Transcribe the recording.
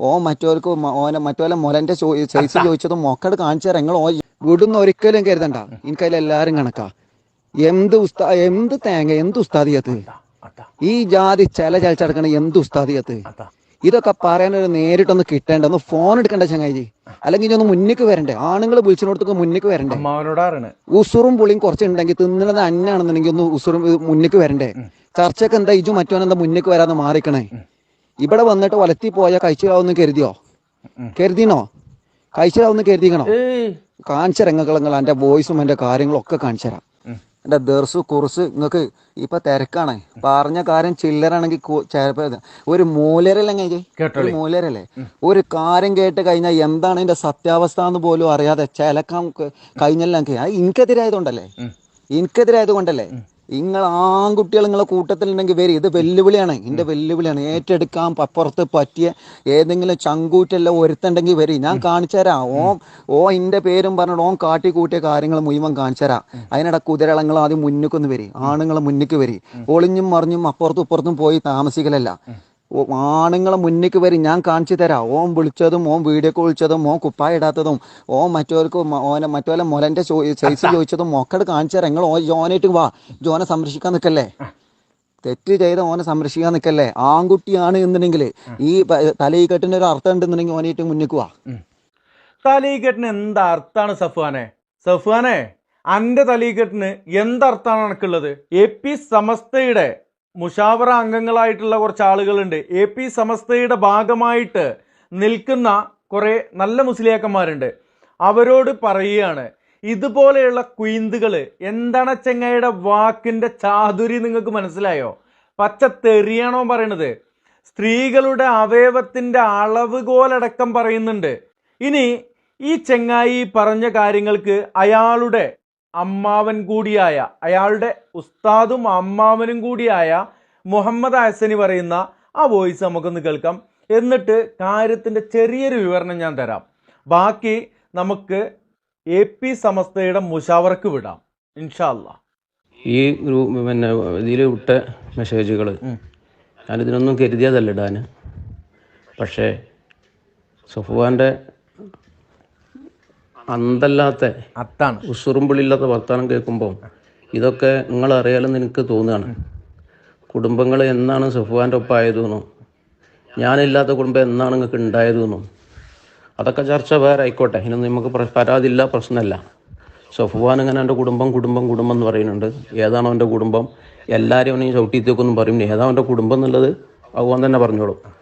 ഓ മറ്റോർക്ക് ഓനെ മറ്റോലെ മുലന്റെ സൈസ് ചോദിച്ചതും മൊക്കട് കാണിച്ചു തരാം. നിങ്ങൾ ഓ വിടുന്ന ഒരിക്കലും കരുതണ്ട. എനിക്കതിൽ എല്ലാരും കണക്കാ. എന്ത് ഉസ്താ എന്ത് തേങ്ങ എന്ത് ഉസ്താദിയത്ത് ഈ ജാതി ചില ചലച്ചടക്കണ എന്ത് ഉസ്താദിയത്ത് ഇതൊക്കെ പറയാൻ ഒരു നേരിട്ടൊന്ന് കിട്ടേണ്ട ഒന്ന് ഫോൺ എടുക്കണ്ട ചങ്ങായി അല്ലെങ്കിൽ ഇനി ഒന്ന് മുന്നിക്ക് വരണ്ടേ? ആണുങ്ങൾ വിളിച്ചിടത്തൊക്കെ മുന്നിക്ക് വരണ്ടേ? ഉസുറും പുളിയും കുറച്ചുണ്ടെങ്കിൽ തിന്നണത് അന്നാണെന്നുണ്ടെങ്കിൽ ഒന്ന് ഉസുറും മുന്നേക്ക് മുന്നിക്ക് വരണ്ടേ? ചർച്ചക്ക് എന്താ ഇജു മറ്റോനെന്താ മുന്നേക്ക് വരാന്ന് മാറിക്കണേ? ഇവിടെ വന്നിട്ട് വലത്തി പോയ കഴിച്ചിലാവുന്ന കരുതിയോ കരുതിനോ കഴിച്ചിലാവുന്ന കരുതിക്കണോ? കാണിച്ച രംഗങ്ങൾ എന്റെ വോയിസും എന്റെ കാര്യങ്ങളും ഒക്കെ കാണിച്ചു തരാം. എന്റെ ദർസ് കുറിച്ച് നിങ്ങൾക്ക് ഇപ്പൊ തിരക്കാണ്. പറഞ്ഞ കാര്യം ചില്ലറാണെങ്കിൽ ഒരു മൂലരല്ലേ ഒരു മൂലരല്ലേ? ഒരു കാര്യം കേട്ട് കഴിഞ്ഞാൽ എന്താണ് എന്റെ സത്യാവസ്ഥ എന്ന് പോലും അറിയാതെ ചിലക്കാൻ കഴിഞ്ഞല്ലേ അത് എനിക്കെതിരായതുകൊണ്ടല്ലേ എനിക്കെതിരായത് കൊണ്ടല്ലേ നിങ്ങൾ ആൺകുട്ടികൾ നിങ്ങളെ കൂട്ടത്തിലുണ്ടെങ്കിൽ വരും ഇത് വെല്ലുവിളിയാണ്. എന്റെ വെല്ലുവിളിയാണ്. ഏറ്റെടുക്കാൻ അപ്പുറത്ത് പറ്റിയ ഏതെങ്കിലും ചങ്കൂറ്റെല്ലാം ഒരുത്തുണ്ടെങ്കിൽ വരും ഞാൻ കാണിച്ചു തരാം. ഓ ഓ എന്റെ പേരും പറഞ്ഞിട്ട് ഓം കാട്ടി കൂട്ടിയ കാര്യങ്ങൾ മുഴുവൻ കാണിച്ചു തരാം. അതിനിടെ കുതിരളങ്ങൾ ആദ്യം മുന്നിക്കൊന്ന് വരും. ആണുങ്ങൾ മുന്നിക്ക് വരും. ഒളിഞ്ഞും മറിഞ്ഞും അപ്പുറത്തും ഇപ്പുറത്തും പോയി താമസിക്കലല്ല. ആണുങ്ങളെ മുന്നിക്ക് വരും ഞാൻ കാണിച്ചു തരാം. ഓൻ വിളിച്ചതും ഓൻ വീഡിയോ കോൾ വിളിച്ചതും ഓൻ കുപ്പായ ഇടാത്തതും ഓൻ മറ്റവർക്ക് ഓനെ മറ്റോലെ മുലന്റെ സൈസ് ചോദിച്ചതും മൊക്കട് കാണിച്ചു തരാം. നിങ്ങൾ ഓ ജോനായിട്ട് വാ. ജോനെ സംരക്ഷിക്കാൻ നിൽക്കല്ലേ? തെറ്റ് ചെയ്ത ഓനെ സംരക്ഷിക്കാൻ നിൽക്കല്ലേ? ആൺകുട്ടിയാണ് എന്നുണ്ടെങ്കിൽ ഈ പ- തലയിൽ കെട്ടിന് ഒരു അർത്ഥം ഉണ്ടെന്നുണ്ടെങ്കിൽ ഓനായിട്ട് മുന്നിക്ക് വാ. കെട്ടിന് എന്താ അർത്ഥാണ് സഫ്വാനെ? സഫ്വാനെ അന്റെ തലീക്കെട്ടിന് എന്തർത്ഥാണ് എനിക്കുള്ളത് എ പി സമസ്തയുടെ മുഷാവറ അംഗങ്ങളായിട്ടുള്ള കുറച്ച് ആളുകളുണ്ട്. എ പി സമസ്തയുടെ ഭാഗമായിട്ട് നിൽക്കുന്ന കുറേ നല്ല മുസ്ലിയാക്കന്മാരുണ്ട്. അവരോട് പറയുകയാണ് ഇതുപോലെയുള്ള കുയിന്തുകൾ എന്താണ് ചെങ്ങയുടെ വാക്കിന്റെ ചാതുരി നിങ്ങൾക്ക് മനസ്സിലായോ? പച്ച തെറിയാണോ പറയണത്? സ്ത്രീകളുടെ അവയവത്തിന്റെ അളവ് കോലടക്കം പറയുന്നുണ്ട്. ഇനി ഈ ചെങ്ങായി പറഞ്ഞ കാര്യങ്ങൾക്ക് അയാളുടെ അമ്മാവൻ കൂടിയായ അയാളുടെ ഉസ്താദും അമ്മാവനും കൂടിയായ മുഹമ്മദ് ഹസനി പറയുന്ന ആ വോയിസ് നമുക്കൊന്ന് കേൾക്കാം. എന്നിട്ട് കാര്യത്തിന്റെ ചെറിയൊരു വിവരണം ഞാൻ തരാം. ബാക്കി നമുക്ക് എ പി സമസ്തയുടെ മുഷാവർക്ക് വിടാം. ഇൻഷാല്ല ഈ ഒരു പിന്നെ ഇതിൽ വിട്ട മെസ്സേജുകൾ ഞാനിതിനൊന്നും കരുതിയതല്ല ഇടാൻ പക്ഷേ സഫുവാന്റെ അന്തല്ലാത്ത അത്താണ്. ഉസുറുമ്പിളില്ലാത്ത വർത്തമാനം കേൾക്കുമ്പോൾ ഇതൊക്കെ നിങ്ങൾ അറിയാലെന്ന് എനിക്ക് തോന്നുകയാണ്. കുടുംബങ്ങൾ എന്നാണ് സഫുവാന്റെ ഒപ്പം ആയതെന്നും ഞാനില്ലാത്ത കുടുംബം എന്നാണ് നിങ്ങൾക്ക് ഉണ്ടായതെന്നും. അതൊക്കെ ചർച്ച വേറെ ആയിക്കോട്ടെ. ഇനി നമുക്ക് പ്ര- പരാതിയില്ല പ്രശ്നമല്ല. സഫുവാൻ ഇങ്ങനെ എന്റെ കുടുംബം കുടുംബം കുടുംബം എന്ന് പറയുന്നുണ്ട്. ഏതാണ് അവന്റെ കുടുംബം? എല്ലാവരും അവനെ ചവിട്ടിത്തേക്കൊന്നും പറയും. ഏതാ അവന്റെ കുടുംബം എന്നുള്ളത് ഭഗവാൻ തന്നെ പറഞ്ഞോളും.